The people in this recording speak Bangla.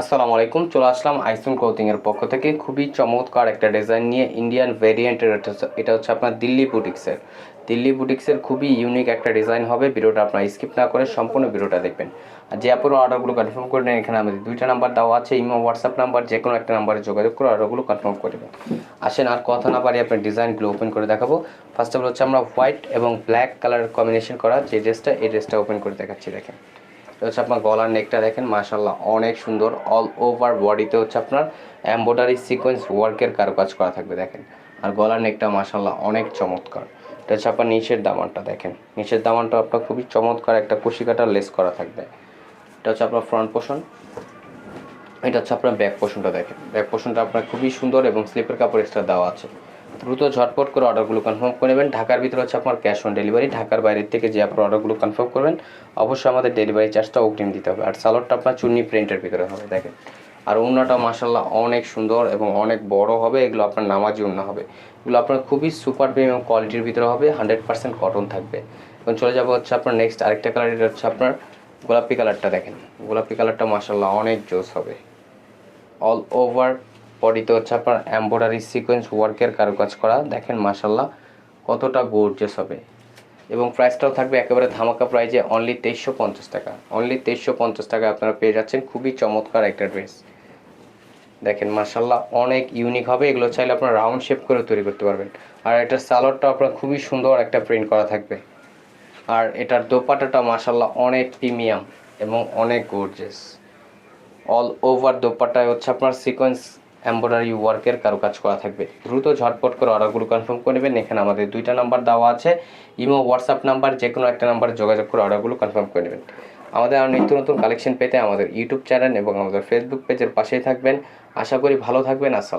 আসসালামু আলাইকুম, চলে আসলাম আইসুন ক্লোথিং এর পক্ষ থেকে। খুবই চমৎকার একটা ডিজাইন নিয়ে ইন্ডিয়ান ভেরিয়েন্টের এটা হচ্ছে- আপনার দিল্লি বুটিক্সের দিল্লি বুটিক্সের খুবই ইউনিক একটা ডিজাইন হবে, ভিডিওটা আপনার স্কিপ না করে সম্পূর্ণ ভিডিওটা দেখবেন। আর যে আপনার অর্ডারগুলো কনফার্ম করে নেন, এখানে আমাদের দুইটা নাম্বার দেওয়া আছে, ইমো হোয়াটসঅ্যাপ নাম্বার যে কোনো একটা নাম্বারে যোগাযোগ করে অর্ডারগুলো কনফার্ম করে দেবেন আসেন, আর কথা না পারি আপনার ডিজাইনগুলো ওপেন করে দেখাবো। ফার্স্ট অফ অল হচ্ছে আমরা হোয়াইট এবং ব্ল্যাক কালার কম্বিনেশন করা, যে ড্রেসটা এই ড্রেসটা ওপেন করে দেখাচ্ছি, দেখেন। হচ্ছে আপনার গলার নেকটা দেখেন মাশাল্লাহ অনেক সুন্দর অল ওভার বডিতে হচ্ছে আপনার এম্ব্রয়ডারি সিকোয়েন্স ওয়ার্কের কারুকাজ করা থাকবে, দেখেন। আর গলার নেকটা মাশাল্লাহ অনেক চমৎকার। এটা হচ্ছে আপনার নিচের দামানটা, দেখেন। নিচের দামানটা আপনার খুবই চমৎকার একটা কাটার লেস করা থাকবে। এটা হচ্ছে আপনার ফ্রন্ট পোর্শন এটা হচ্ছে আপনার ব্যাক পোর্শনটা দেখেন। ব্যাক পোর্শনটা আপনার খুবই সুন্দর এবং স্লিপের কাপড় এক্সট্রা দেওয়া আছে। দ্রুত ঝটপট করে অর্ডারগুলো কনফার্ম করে নেবেন। ঢাকার ভিতরে হচ্ছে আপনার ক্যাশ অন ডেলিভারি ঢাকার বাইরের থেকে যে আপনার অর্ডারগুলো কনফার্ম করবেন, অবশ্যই আমাদের ডেলিভারি চার্জটা অগ্রিম দিতে হবে। আর সালোয়ারটা আপনার চুন্নি প্রিন্টের ভিতরে হবে, দেখেন। আর উন্নাটা মাসাল্লাহ অনেক সুন্দর এবং অনেক বড় হবে, এগুলো আপনার নামাজি উন্না হবে। এগুলো আপনার খুবই সুপার প্রিমিয়াম কোয়ালিটির ভিতরে হবে হান্ড্রেড পার্সেন্ট কটন থাকবে। এখন চলে যাব হচ্ছে আপনার নেক্সট আরেকটা কালার এটা হচ্ছে আপনার গোলাপি কালারটা দেখেন। গোলাপি কালারটা মাসাল্লাহ অনেক জোস হবে। অল ওভার বডিতে হচ্ছে আপনার এম্ব্রয়ডারি সিকোয়েন্স ওয়ার্কের কারুকাজ করা। দেখেন মাসাল্লাহ কতটা গোর্জেস হবে। এবং প্রাইসটাও থাকবে একেবারে ধামাকা প্রাইজে অনলি তেইশশো পঞ্চাশ টাকা। অনলি তেইশশো পঞ্চাশ টাকা আপনারা পেয়ে যাচ্ছেন খুবই চমৎকার একটা ড্রেস দেখেন মাসাল্লাহ অনেক ইউনিক হবে। এগুলো চাইলে আপনারা রাউন্ড শেপ করে তৈরি করতে পারবেন। আর এটার সালোয়ারটা আপনার খুবই সুন্দর একটা প্রিন্ট করা থাকবে। আর এটার দোপাটাটা মাসাল্লাহ অনেক প্রিমিয়াম এবং অনেক গর্জেস অল ওভার দোপাট্টায় হচ্ছে আপনার সিকোয়েন্স এম্ব্রয়ডারি ওয়ার্কের কারুকাজ করা থাকবে। দ্রুত ঝটপট করে অর্ডারগুলো কনফার্ম করে নেবেন। এখানে আমাদের দুইটা নাম্বার দেওয়া আছে। ইমো হোয়াটসঅ্যাপ নাম্বার যে কোনো একটা নাম্বারে যোগাযোগ করে অর্ডারগুলো কনফার্ম করে নেবেন। আমাদের আর নিত্য নতুন কালেকশন পেতে আমাদের ইউটিউব চ্যানেল এবং আমাদের ফেসবুক পেজের পাশেই থাকবেন। আশা করি ভালো থাকবেন। আসসালাম